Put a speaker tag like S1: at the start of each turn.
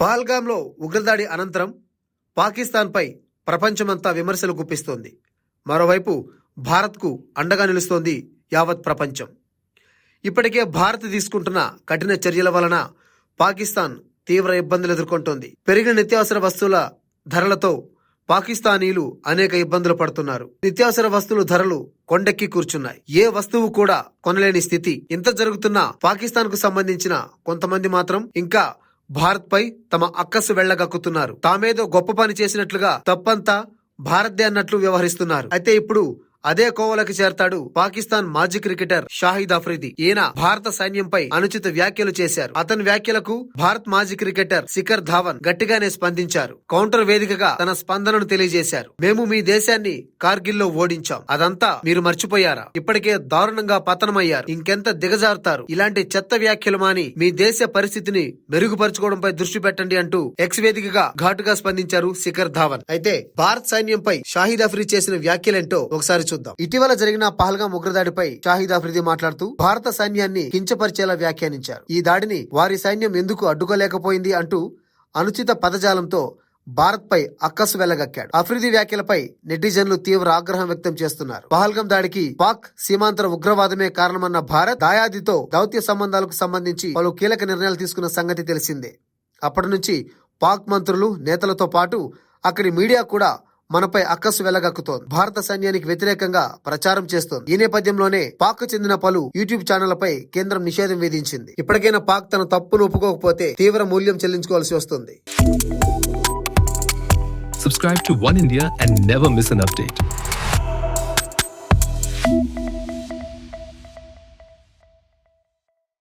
S1: పాల్గామ్లో ఉగ్రదాడి అనంతరం పాకిస్తాన్పై ప్రపంచమంతా విమర్శలు గుప్పిస్తోంది. మరోవైపు భారత్కు అండగా నిలుస్తోంది యావత్ ప్రపంచం. ఇప్పటికే భారత్ తీసుకుంటున్న కఠిన చర్యల వలన పాకిస్తాన్ తీవ్ర ఇబ్బందులు ఎదుర్కొంటోంది. పెరిగిన నిత్యావసర వస్తువుల ధరలతో పాకిస్తానీలు అనేక ఇబ్బందులు పడుతున్నారు. నిత్యావసర వస్తువుల ధరలు కొండెక్కి కూర్చున్నాయి. ఏ వస్తువు కూడా కొనలేని స్థితి. ఇంత జరుగుతున్నా పాకిస్తాన్కు సంబంధించిన కొంతమంది మాత్రం ఇంకా భారత్పై తమ అక్కసు వెళ్ళగక్కుతున్నారు. తామేదో గొప్ప పని చేసినట్లుగా తప్పంతా భారత్దే అన్నట్లు వ్యవహరిస్తున్నారు. అయితే ఇప్పుడు అదే కోవలకు చేరతాడు పాకిస్తాన్ మాజీ క్రికెటర్ షాహిద్ అఫ్రిది ఈయన భారత సైన్యంపై అనుచిత వ్యాఖ్యలు చేశారు. అతని వ్యాఖ్యలకు భారత్ మాజీ క్రికెటర్ శిఖర్ ధావన్ గట్టిగానే స్పందించారు. కౌంటర్ వేదికగా తన స్పందనను తెలియజేశారు. మేము మీ దేశాన్ని కార్గిల్లో ఓడించాం. అదంతా మీరు మర్చిపోయారా? ఇప్పటికే దారుణంగా పతనమయ్యారు. ఇంకెంత దిగజారుతారు? ఇలాంటి చెత్త వ్యాఖ్యలు మాని మీ దేశ పరిస్థితిని మెరుగుపరచుకోవడంపై దృష్టి పెట్టండి అంటూ ఎక్స్ వేదికగా ఘాటుగా స్పందించారు శిఖర్ ధావన్. అయితే భారత్ సైన్యంపై షాహిద్ అఫ్రీ చేసిన వ్యాఖ్యలేంటో ఒకసారి చూద్దాం. ఇటీవల జరిగిన పహల్గాం ఉగ్రదాడిపై షాహిద్ అఫ్రిది మాట్లాడుతూ భారత సైన్యాన్ని కించపరిచేలా వ్యాఖ్యానించారు. ఈ దాడిని వారి సైన్యం ఎందుకు అడ్డుకోలేకపోయింది అంటూ అనుచిత పదజాలంతో భారత్ పై అక్కసు వెళ్ళగక్కాడు అఫ్రిది వ్యాఖ్యలపై నెటిజన్లు తీవ్ర ఆగ్రహం వ్యక్తం చేస్తున్నారు. పహల్గం దాడికి పాక్ సీమాంతర ఉగ్రవాదమే కారణమన్న భారత్ దాయాదితో దౌత్య సంబంధాలకు సంబంధించి పలు కీలక నిర్ణయాలు తీసుకున్న సంగతి తెలిసిందే. అప్పటి నుంచి పాక్ మంత్రులు నేతలతో పాటు అక్కడి మీడియా కూడా మనపై అక్కసు వెలగక్కుతోంది. భారత సైన్యానికి వ్యతిరేకంగా ప్రచారం చేస్తోంది. ఈ నేపథ్యంలోనే పాక్ చెందిన పలు యూట్యూబ్ ఛానళ్ళపై కేంద్రం నిషేధం విధించింది. ఇప్పటికైనా పాక్ తన తప్పును ఒప్పుకోకపోతే తీవ్ర మూల్యం చెల్లించుకోవాల్సి వస్తుంది.
S2: Subscribe to One India and never miss an update.